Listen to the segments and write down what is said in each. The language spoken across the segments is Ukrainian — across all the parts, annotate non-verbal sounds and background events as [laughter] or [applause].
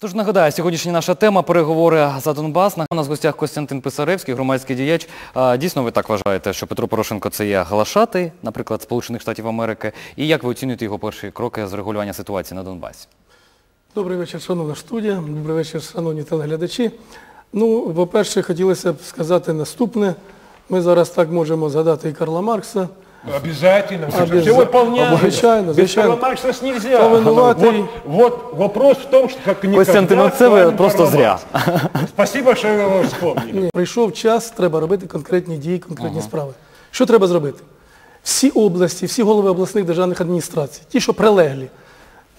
Тож нагадаю, сьогоднішня наша тема переговори за Донбас. У нас в гостях Костянтин Писаревський, громадський діяч. Дійсно, ви так вважаєте, що Петро Порошенко це є глашатий, наприклад, Сполучених Штатів Америки. І як ви оцінюєте його перші кроки з регулювання ситуації на Донбасі? Добрий вечір, шановна студія, добрий вечір, шановні телеглядачі. Ну, по-перше, хотілося б сказати наступне. Ми зараз так можемо згадати і Карла Маркса. Обязательно. Обяза- Все выполняется. Звичайно, Без звичайно. Карла Маркса нельзя. Кто виноватый? Вот, вот вопрос в том, что как никогда Костянтин, ну це ви просто зря. Спасибо, що ви його вспомнили. Прийшов час, треба робити конкретні дії, конкретні справи. Що треба зробити? Всі області, всі голови обласних державних адміністрацій, ті, що прилеглі,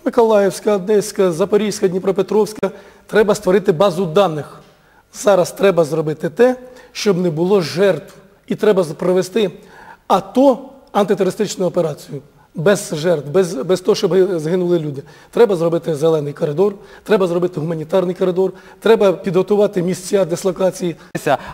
Миколаївська, Одеська, Запорізька, Дніпропетровська, треба створити базу даних. Зараз треба зробити те, щоб не було жертв. І треба провести АТО антитерористичну операцію. Без жертв, без, без того, щоб згинули люди. Треба зробити зелений коридор, треба зробити гуманітарний коридор, треба підготувати місця дислокації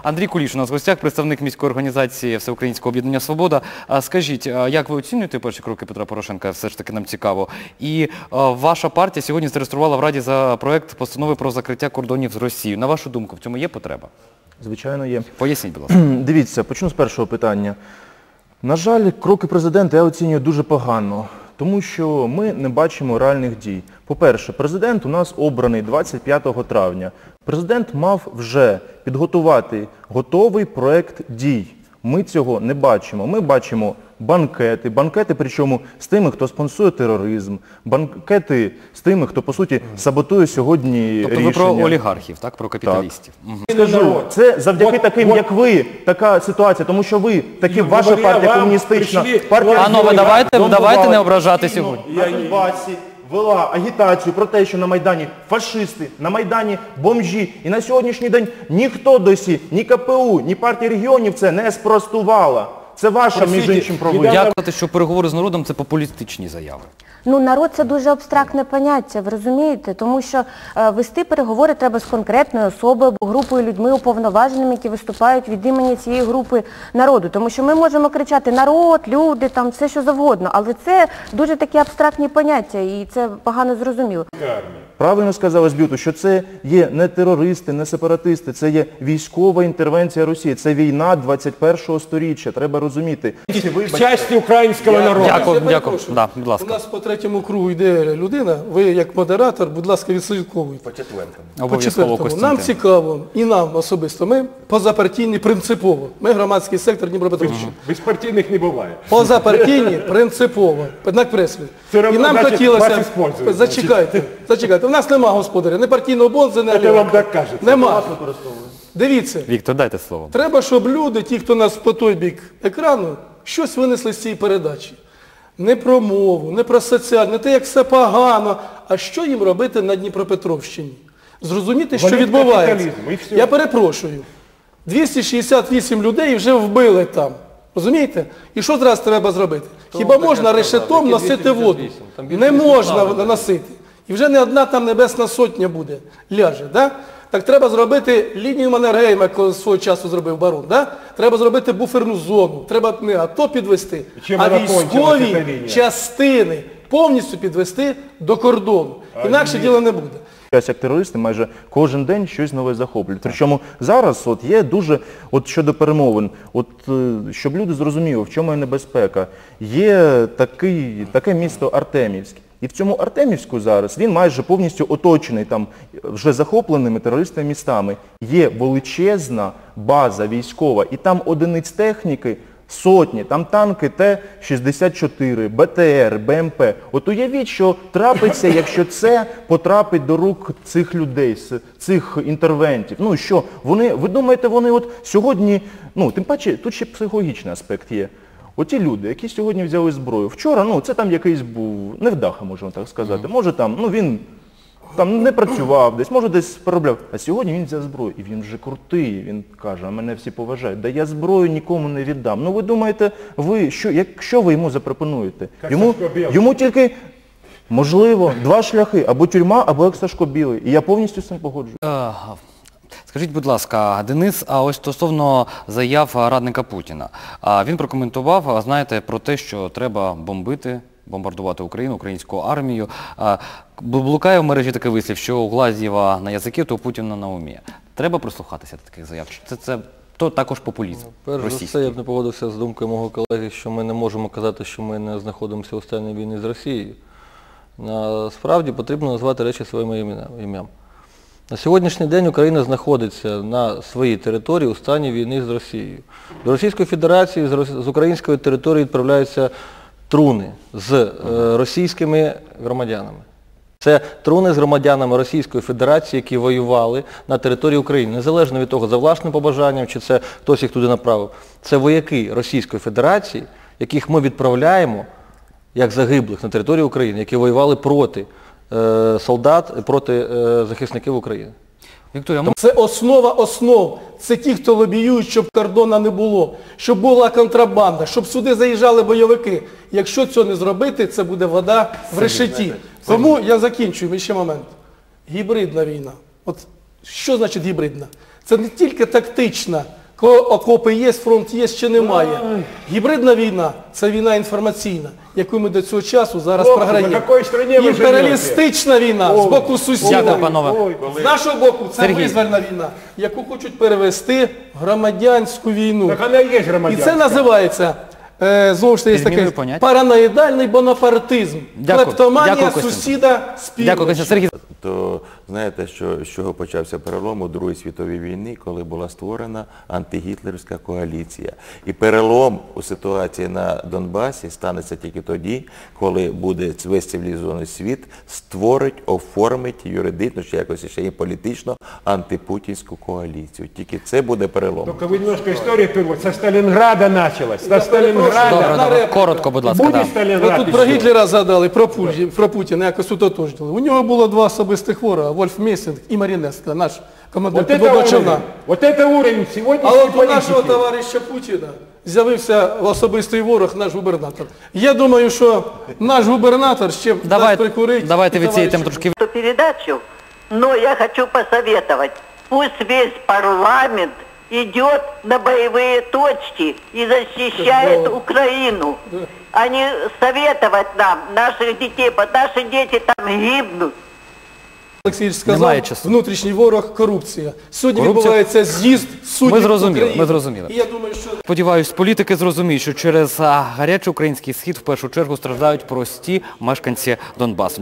Андрій Куліш у нас в гостях, представник міської організації Всеукраїнського об'єднання «Свобода». Скажіть, як ви оцінюєте перші кроки Петра Порошенка? Все ж таки нам цікаво. І ваша партія сьогодні зареєструвала в Раді за проект постанови про закриття кордонів з Росією. На вашу думку, в цьому є потреба? Звичайно, є. Поясніть, будь ласка. [clears throat] Дивіться, почну з першого питання. На жаль, кроки президента я оцінюю дуже погано, тому що ми не бачимо реальних дій. По-перше, президент у нас обраний 25 травня. Президент мав вже підготувати готовий проект дій. Ми цього не бачимо. Ми бачимо банкети, банкети причому з тими, хто спонсує тероризм, банкети з тими, хто, по суті, саботує сьогодні Тобто рішення. ви про олігархів, так? Про капіталістів. Мгм. Скажу, це завдяки От- таким, от- як ви, така ситуація, тому що ви, такі ваша Говоря партія комуністична, прийшли партія Панове, регіонів давайте- давайте не ображати сьогодні. Донбасі вела агітацію про те, що на Майдані фашисти, на Майдані бомжі. І на сьогоднішній день ніхто досі, ні КПУ, ні партія регіонів це не спростувала. Це ваша, між іншим, провина. Дякувати, що переговори з народом це популістичні заяви. Ну, народ це дуже абстрактне поняття, ви розумієте? Тому що е, вести переговори треба з конкретною особою або групою людьми уповноваженими, які виступають від імені цієї групи народу. Тому що ми можемо кричати народ, люди, там все що завгодно, але це дуже такі абстрактні поняття і це погано зрозуміло. Правильно сказав Збюту, що це є не терористи, не сепаратисти, це є військова інтервенція Росії. Це війна 21-го сторіччя, треба розуміти. К части украинского народа. Дякую, Я дякую. Да, будь ласка. У нас по третьому кругу йде людина, ви як модератор, будь ласка, відслідковуйте. По Обов'язково, четвертому. Нам цікаво, і нам особисто, ми позапартійні принципово. Ми громадський сектор Дніпропетровщини. Беспартийных не бывает. Позапартійні принципово, накреслюю. Все І нам значить, хотілося, зачекайте, зачекайте, у нас нема господаря, не партійного бонзу, не олігарха. вам так кажется. Нема. Дивіться, Віктор, дайте слово. Треба, щоб люди, ті, хто нас по той бік екрану, щось винесли з цієї передачі. Не про мову, не про соціальне, не те, як все погано, а що їм робити на Дніпропетровщині. Зрозуміти, що Валіть відбувається. і. Я перепрошую. 268 людей вже вбили там. Розумієте? І що зараз треба зробити? Хіба можна решетом носити воду? Не можна носити. І вже не одна там небесна сотня буде, ляже. Да? Так треба зробити лінію Маннергейма, яку свого часу зробив барон. Да? Треба зробити буферну зону. Треба не АТО підвести, Чим а вона кончилась, військові лінія? частини повністю підвести до кордону. Інакше діла не буде. Зараз як терористи майже кожен день щось нове захоплюють. Причому зараз от є дуже, от щодо перемовин, от е, щоб люди зрозуміли, в чому є небезпека. Є такий, таке місто Артемівськ. І в цьому Артемівську зараз він майже повністю оточений там вже захопленими терористами містами. Є величезна база військова, і там одиниць техніки сотні, там танки Т-64, БТР, БМП. От уявіть, що трапиться, якщо це потрапить до рук цих людей, цих інтервентів. Ну що, вони, ви думаєте, вони от сьогодні, ну тим паче, тут ще психологічний аспект є. Оті люди, які сьогодні взяли зброю, вчора, ну це там якийсь був, невдаха, можемо так сказати. Може там, ну він там не працював десь, може десь переробляв. А сьогодні він взяв зброю, і він вже крутий, він каже, а мене всі поважають. Да я зброю нікому не віддам. Ну ви думаєте, ви що, як, що ви йому запропонуєте? Йому, йому тільки, можливо, два шляхи, або тюрма, або як Сашко Білий. І я повністю з цим погоджуюсь. Скажіть, будь ласка, Денис, а ось стосовно заяв радника Путіна. А Він прокоментував, знаєте, про те, що треба бомбити бомбардувати Україну, українську армію. А, Блукає в мережі такий вислів, що у Глазєва на язики, то у Путіна на умі. Треба прислухатися до таких заяв. Це, це то також популізм Перш за все, я б не погодився з думкою мого колеги, що ми не можемо казати, що ми не знаходимося у стані війни з Росією. Насправді потрібно назвати речі своїм ім'я- ім'ям. На сьогоднішній день Україна знаходиться на своїй території у стані війни з Росією. До Російської Федерації з української території відправляються труни з е, російськими громадянами. Це труни з громадянами Російської Федерації, які воювали на території України, незалежно від того, за власним побажанням, чи це хтось їх туди направив. Це вояки Російської Федерації, яких ми відправляємо як загиблих на територію України, які воювали проти е, солдат, проти е, захисників України. Вікторія, Це основа основ. Це ті, хто лобіюють, щоб кордона не було, щоб була контрабанда, щоб сюди заїжджали бойовики. Якщо цього не зробити, це буде вода в решеті. Тому я закінчую ще момент. Гібридна війна. От що значить гібридна? Це не тільки тактична, коли окопи є, фронт є, ще немає. Гібридна війна це війна інформаційна, яку ми до цього часу зараз програємо. на якій страні ви Імперіалістична війна з боку сусіда. Дякую, панове. З нашого боку це Сергій. визвольна війна, яку хочуть перевести в громадянську війну. Так вона і є І громадянська. це називається, е, знову ж таки, є таке поняття. параноїдальний бонапартизм. Дякую. Клептоманія Дякую, Костянтин. сусіда з дякую, Костя. Сергій. То знаєте, що з чого почався перелом у Другій світовій війні, коли була створена антигітлерівська коаліція. І перелом у ситуації на Донбасі станеться тільки тоді, коли буде весь цивілізований світ створить, оформить юридично чи якось ще і політично антипутінську коаліцію. Тільки це буде перелом. Только вы немножко историю вперед. Со Сталинграда началось. Со Сталинграда. Добре, Одна добре, репліка. коротко, будь ласка. Будет Да. Ви Сталинград тут про еще? Гітлера згадали, про, Пуль- про Путіна, якось утотожнили. У нього було два особистих ворога, Вольф Месінг і Марінеска, наш командир Вот это підводного човна. уровень. Вот это уровень А сегодняшней от у нашого политики. товариша Путіна з'явився особистий ворог, наш губернатор. Я думаю, що наш губернатор ще дасть Давай, прикурити. давайте від цієї товаришу теми трошки эту передачу, но я хочу посоветовать, пусть весь парламент идет на боевые точки и защищает Украину, а не советовать нам, наших детей, потому наши дети там гибнут. Олексійович сказав, Немає часу. внутрішній ворог корупція. Сьогодні Корупція- відбувається з'їзд суддів Ми зрозуміли, України. ми зрозуміли. І я думаю, що Сподіваюсь, політики зрозуміють, що через а, гарячий український схід в першу чергу страждають прості мешканці Донбасу.